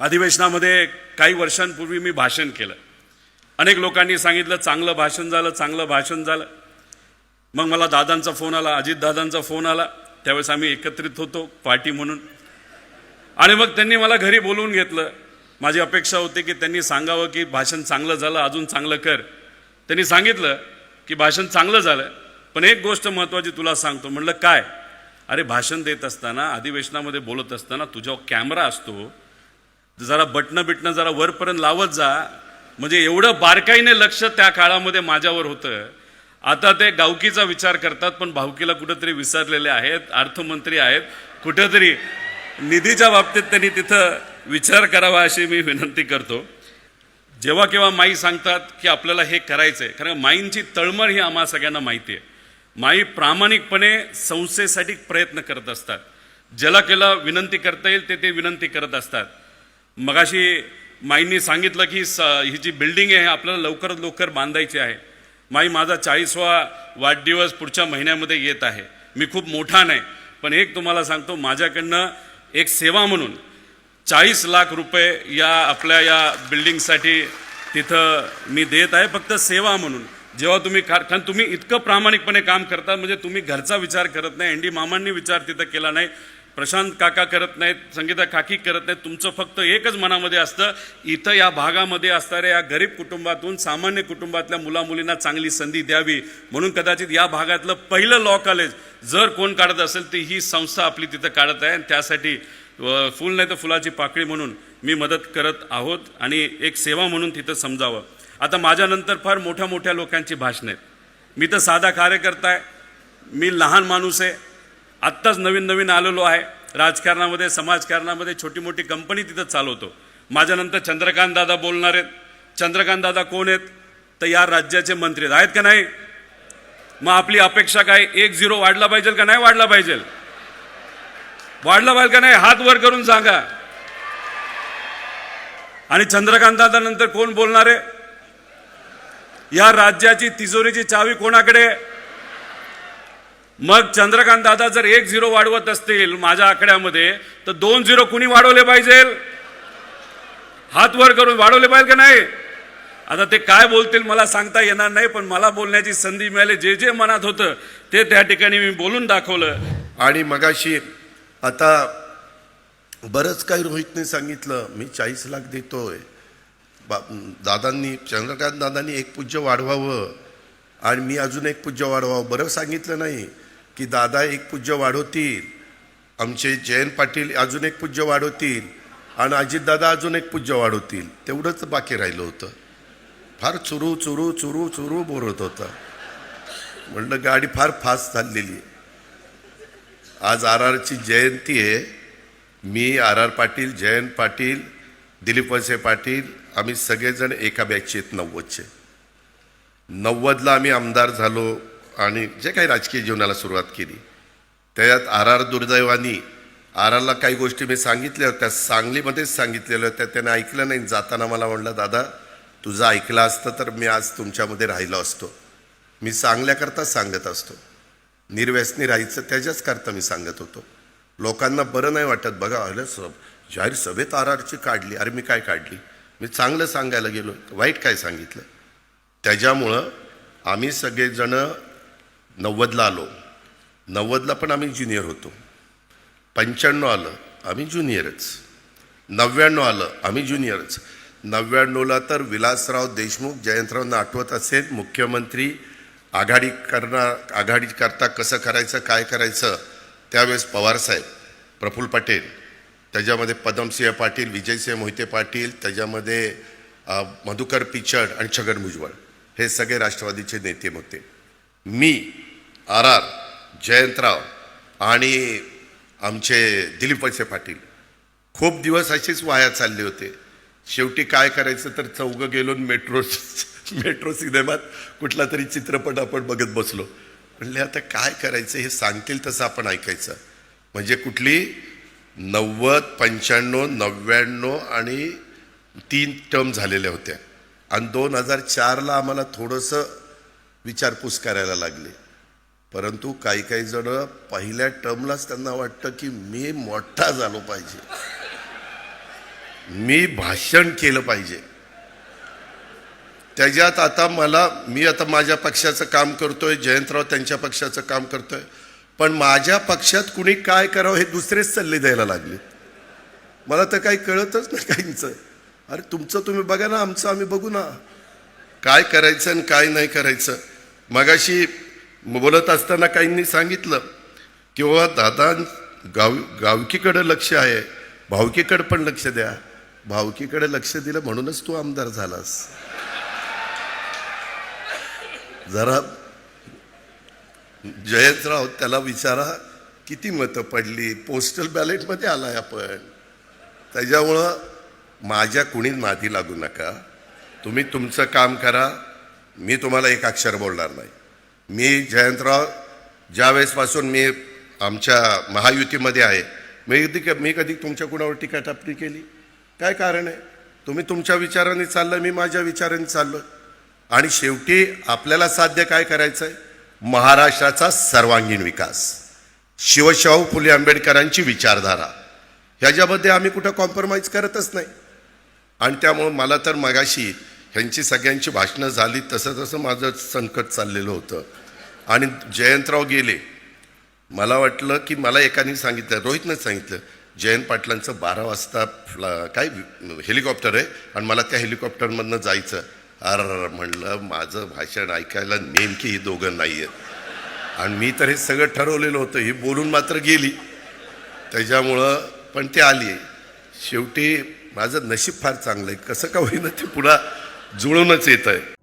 अधिवेशनामध्ये काही वर्षांपूर्वी मी भाषण केलं. अनेक लोकांनी सांगितलं चांगलं भाषण झालं चांगलं भाषण झालं. मग मला दादांचा फोन आला अजितदादांचा फोन आला. त्यावेळेस आम्ही एकत्रित होतो पार्टी म्हणून. आणि मग त्यांनी मला घरी बोलवून घेतलं. माझी अपेक्षा होती की त्यांनी सांगावं की भाषण चांगलं झालं अजून चांगलं कर. त्यांनी सांगितलं की भाषण चांगलं झालं पण एक गोष्ट महत्त्वाची तुला सांगतो. म्हणलं काय? अरे भाषण देत असताना अधिवेशनामध्ये बोलत असताना तुझ्यावर कॅमेरा असतो जरा बटणं बिटणं जरा वरपर्यंत लावत जा. म्हणजे एवढं बारकाईने लक्ष त्या काळामध्ये माझ्यावर होतं. आता ते गावकीचा विचार करतात पण भावकीला कुठंतरी विसरलेले आहेत अर्थमंत्री आहेत. कुठंतरी निधीच्या बाबतीत त्यांनी तिथं विचार करावा अशी मी विनंती करतो. जेव्हा केव्हा माई सांगतात की आपल्याला हे करायचं आहे कारण माईंची तळमळ ही आम्हा सगळ्यांना माहिती आहे. माई प्रामाणिकपणे संस्थेसाठी प्रयत्न करत असतात. ज्याला केला विनंती करता येईल ते ते विनंती करत असतात. मगाशी माईंनी सांगितलं की स ही जी बिल्डिंग आहे आपल्याला लवकरात लवकर बांधायची आहे. माई माझा चाळीसवा वाढदिवस पुढच्या महिन्यामध्ये येत आहे. मी खूप मोठा नाही पण एक तुम्हाला सांगतो माझ्याकडनं एक सेवा म्हणून चाळीस लाख रुपये या आपल्या या बिल्डिंगसाठी तिथं मी देत आहे फक्त सेवा म्हणून. जेव्हा तुम्ही खा कारण तुम्ही इतकं प्रामाणिकपणे काम करता म्हणजे तुम्ही घरचा विचार करत नाही एन डी मामांनी विचार तिथं केला नाही प्रशांत काका करत नाहीत संगीता काकी करत नाहीत तुमचं फक्त एकच मनामध्ये असतं इथं या भागामध्ये असणाऱ्या या गरीब कुटुंबातून सामान्य कुटुंबातल्या मुलामुलींना चांगली संधी द्यावी म्हणून कदाचित या भागातलं पहिलं लॉ कॉलेज जर कोण काढत असेल तर ही संस्था आपली तिथं काढत आहे आणि त्यासाठी फुल नाही तर फुलाची पाकळी म्हणून मी मदत करत आहोत आणि एक सेवा म्हणून तिथं समजावं. आता माझ्यानंतर फार मोठ्या मोठ्या लोकांची भाषणं आहेत. मी तर साधा कार्यकर्ता आहे मी लहान माणूस आहे आत्ताच नवीन नवीन आलेलो आहे. राजकारणामध्ये समाजकारणामध्ये छोटी मोठी कंपनी तिथं चालवतो. माझ्यानंतर चंद्रकांत दादा बोलणार आहेत. चंद्रकांत दादा कोण आहेत? तर या राज्याचे मंत्री आहेत. का नाही? मग आपली अपेक्षा काय? एक झिरो वाढला पाहिजे का नाही वाढला पाहिजे? वाढला पाहिजे का नाही? हात वर करून सांगा. आणि चंद्रकांतदादा नंतर कोण बोलणार आहे? या राज्याची तिजोरीची चावी कोणाकडे आहे? मग चंद्रकांत दादा जर एक झिरो वाढवत असतील माझ्या आकड्यामध्ये तर दोन झिरो कुणी वाढवले पाहिजे? हात वर करून वाढवले पाहिजे का नाही? आता ते काय बोलतील मला सांगता येणार नाही पण मला बोलण्याची संधी मिळाली. जे जे मनात होतं ते त्या ठिकाणी मी बोलून दाखवलं. आणि मगाशी आता बरंच काही रोहितने सांगितलं मी चाळीस लाख देतोय. बा दादांनी चंद्रकांत दादांनी एक पूज्य वाढवावं. आणि मी अजून एक पूज्य वाढवावं. बरं सांगितलं नाही की दादा एक पूज्य वाढवतील. आमचे जयंत पाटील अजून एक पूज्य वाढवतील आणि अजितदादा अजून एक पूज्य वाढवतील. तेवढंच बाकी राहिलं होतं. फार चुरू चुरू चुरू चुरू बोलत होता. म्हणलं गाडी फार फास्ट चाललेली. आहे आज आर आरची जयंती आहे. मी आर आर पाटील जयंत पाटील दिलीप वळसे पाटील आम्ही सगळेजण एका बॅचचे आहेत नव्वदचे. नव्वदला आम्ही आमदार झालो आणि जे काही राजकीय जीवनाला सुरुवात केली. त्यात आर आर दुर्दैवानी आर आरला काही गोष्टी मी सांगितल्या होत्या सांगलीमध्येच सांगितलेल्या होत्या त्याने ऐकलं नाही. जाताना मला म्हणलं दादा तुझं ऐकलं असतं तर मी आज तुमच्यामध्ये राहिलो असतो. मी सांगल्याकरता सांगत असतो. निर्व्यसनी राहायचं त्याच्याच करता मी सांगत होतो. लोकांना बरं नाही वाटत. बघा अरे सब जाहीर सभेत आर आरची काढली. अरे मी काय काढली? मी चांगलं सांगायला गेलो. वाईट काय सांगितलं? त्याच्यामुळं आम्ही सगळेजणं नव्वदला आलो. नव्वदला पण आम्ही ज्युनियर होतो. पंच्याण्णव आलं आम्ही ज्युनियरच नव्याण्णव आलं आम्ही ज्युनियरच नव्याण्णवला तर विलासराव देशमुख जयंतरावांना आठवत असेल मुख्यमंत्री आघाडी करणार आघाडी करता कसं करायचं काय करायचं? त्यावेळेस पवारसाहेब प्रफुल्ल पटेल. त्याच्यामध्ये पदमसिंह पाटील विजयसिंह मोहिते पाटील त्याच्यामध्ये मधुकर पिचड आणि छगन भुजबळ. हे सगळे राष्ट्रवादीचे नेते होते. मी आर आर जयंतराव आणि आमचे दिलीप वळसे पाटील खूप दिवस असेच वाया चालले होते. शेवटी काय करायचं तर चौघं गेलो मेट्रो मेट्रो सिनेमात कुठला तरी चित्रपट आपण बघत बसलो. म्हणले आता काय करायचं हे सांगतील तसं आपण ऐकायचं. म्हणजे कुठली? नव्वद पंच्याण्णव नव्याण्णव आणि तीन टर्म झालेल्या होत्या. आणि दोन हजार चारला आम्हाला थोडंसं विचारपूस करायला लागले. परंतु काही काही जण पहिल्या टर्मलाच त्यांना वाटतं की मी मोठा झालो पाहिजे. मी भाषण केलं पाहिजे. त्याच्यात आता मला मी आता माझ्या पक्षाचं काम करतोय जयंतराव त्यांच्या पक्षाचं काम करतोय. पण माझ्या पक्षात कुणी काय करावं हे दुसरेच सल्ले द्यायला लागले. मला तर काही कळतच नाही काहींचं. अरे तुमचं तुम्ही बघा ना आमचं आम्ही बघू ना. काय करायचं आणि काय नाही करायचं. मगाशी बोलत असताना काहींनी सांगितलं किंवा दादा गाव गावकीकडं लक्ष आहे. भावकीकडं पण लक्ष द्या. भावकीकडे लक्ष दिलं म्हणूनच तू आमदार झालास. जरा जयंतराव त्याला विचारा किती मतं पडली? पोस्टल बॅलेटमध्ये आलाय आपण. त्याच्यामुळं माझ्या कुणी नादी लागू नका. तुम्ही तुमचं काम करा. मी तुम्हाला एक अक्षर बोलणार नाही. मी जयंतराव ज्या वेळेसपासून मी आमच्या महायुतीमध्ये आहे मी कधी मी कधी तुमच्या कुणावर टीका टापणी केली? काय कारण आहे? तुम्ही तुमच्या विचाराने चाललं मी माझ्या विचाराने चाललो. आणि शेवटी आपल्याला साध्य काय करायचं आहे महाराष्ट्राचा सर्वांगीण विकास. शिवशाहू फुले आंबेडकरांची विचारधारा. ह्याच्यामध्ये आम्ही कुठं कॉम्प्रोमाइज करतच नाही. आणि त्यामुळं मला तर मगाशी ह्यांची सगळ्यांची भाषणं झाली तसं तसं माझं संकट चाललेलं होतं. आणि जयंतराव गेले. मला वाटलं की मला एकाने सांगितलं रोहितनं सांगितलं जयंत पाटलांचं बारा वाजता फ्ला- काय हेलिकॉप्टर आहे? आणि मला त्या हेलिकॉप्टरमधनं जायचं. अर म्हणलं माझं भाषण ऐकायला नेमकी ही दोघं नाही आहेत आणि मी तर हे सगळं ठरवलेलं होतं ही बोलून मात्र गेली. त्याच्यामुळं पण ते आली. शेवटी माझं नशीब फार चांगलं आहे. कसं का होईना ते पुन्हा जुळूनच येत आहे